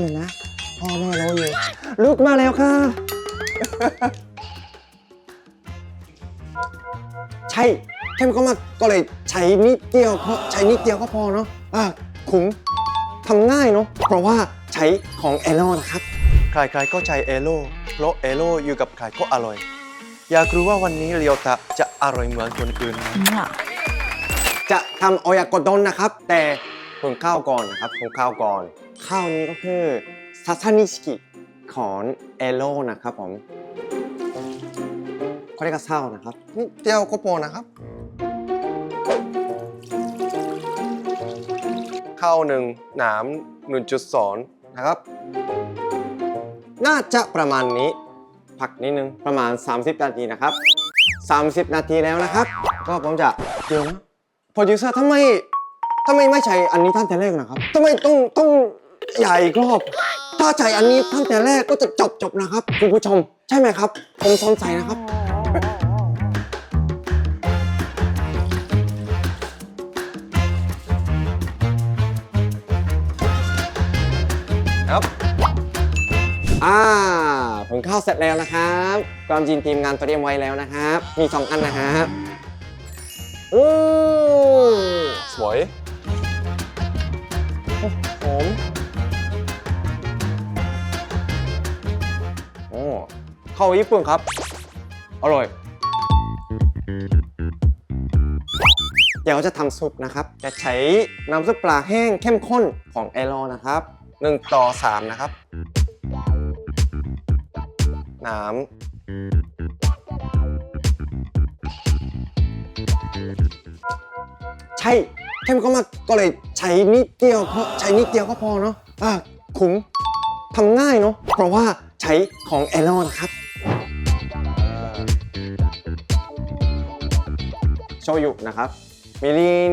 นึงนะ พ่อแม่รออยู่ลูกมาแล้วค่ะ ใช่เข้มข้นมากก็เลยใช้นิดเดียวเพราะใช้นิดเดียวก็พอเนาะอะคุ้มทำง่ายเนาะเพราะว่าใช้ของเอโลนะครับ ใครๆก็ใช้เอโลเพราะเอโลอยู่กับใครก็อร่อย อยากรู้ว่าวันนี้เรียวตะจะอร่อยเหมือนคนอื่นไหม จะทำโอยากโดนนะครับ แต่หุงข้าวก่อนนะครับหุงข้าวก่อน ข้าวนี้ก็คือซาซานิชิกิของเอโลนะครับผมเขาเรียกว่าเศร้านะครับนิดเดียวก็พอนะครับ ข้าวหนึ่งหนาม1.2นะครับ น่าจะประมาณนี้พักนิดนึง ประมาณ 30 นาทีนะครับ 30 นาทีแล้วนะครับ ก็ผมจะเดี๋ยวนะโปรดิวเซอร์ทำไมทำไมไม่ใช้อันนี้ท่านแต่แรกนะครับทำไมต้องต้อง ใหญ่อีกรอบ ถ้าใช้อันนี้ท่านแต่แรกก็จะจบจบนะครับคุณผู้ชม ใช่ไหมครับ ผมสงสัยนะครับ ครับ อ่า ผมเข้าเสร็จแล้วนะครับ ความจริงทีมงานเตรียมไว้แล้วนะครับ มีสองอันนะครับโอ้ส เข้าญี่ปุ่นครับ อร่อย เดี๋ยวจะทำซุปนะครับ จะใช้น้ำซุปปลาแห้งเข้มข้นของเอโลนะครับ1ต่อ3นะครับนามใช่เข้มข้นมากก็เลยใช้นิดเดียวเพราะใช้นิดเดียวก็พอเนาะอะคุ้มทำง่ายเนาะเพราะว่าใช้ของเอโลนะครับ ชยุนะครับมิริน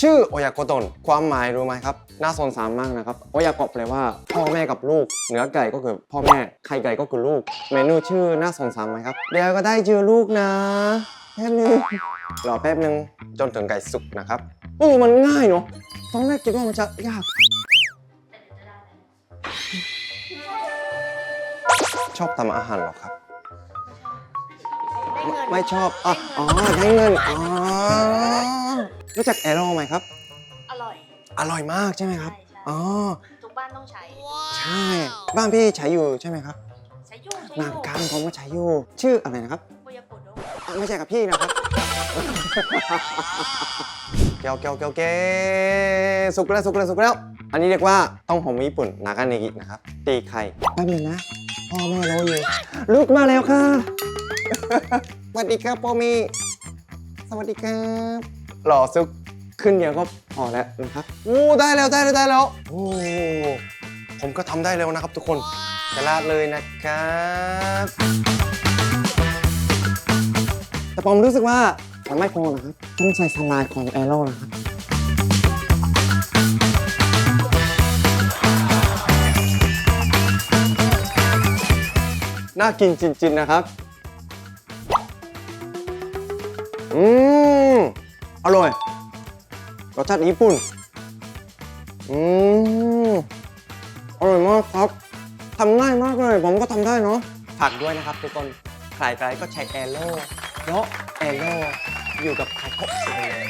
ชื่อโอยากโดนความหมายรู้ไหมครับ น่าสงสารมากนะครับโอยากโแปลว่าพ่อแม่กับลูก เนื้อไก่ก็คือพ่อแม่ ไข่ไก่ก็คือลูก เมนูชื่อน่าสงสารไหมครับ เดี๋ยวก็ได้เจอลูกนะแป๊บนึงรอแป๊บนึงจนถึงไก่สุกนะครับโอ้มันง่ายเนาะตอนแรกคิดว่ามันจะยาก ชอบทำอาหารเหรอครับ ไม่ชอบอ๋ออ๋อได้เงินอ๋อรู้จักแอโร่ไหมครับ อร่อย อร่อยมากใช่ไหมครับใช่ใช่อ๋อทุกบ้านต้องใช้ ใช่ บ้านพี่ใช้อยู่ใช่ไหมครับ ใช้ยุ่งใช้หนังยุ่งการผมก็ใช้อยู่ ชื่ออะไรนะครับโอยาโกโดะอะไม่ใช่กับพี่นะครับเกียวเกียวเกียวเกียวสุกแล้วสุกแล้วสุกแล้ว อันนี้เรียกว่าต้องหอมญี่ปุ่นนากาเนกินะครับ ตีไข่แป๊บนึงนะ พ่อแม่รออยู่ลูกมาแล้วค่ะสวัสดีครับพ่อมีสวัสดีครับหล่อซุกขึ้นเดียวก็พอแล้วนะครับโอ้ได้แล้วได้แล้วได้แล้วโอ้ผมก็ทำได้แล้วนะครับทุกคนจะลาดเลยนะครับแต่ผมรู้สึกว่ามันไม่พอนะครับต้องใส่สลายของแอโร่นะครับ น่ากินจริงๆนะครับ อืม อร่อย รสชาติญี่ปุ่น อืม อร่อยมากครับ ทำง่ายมากเลย ผมก็ทำได้เนาะ ฝากด้วยนะครับทุกคน ใครๆก็ใช้แอโร่เพราะแอโร่อยู่กับใครก็อร่อย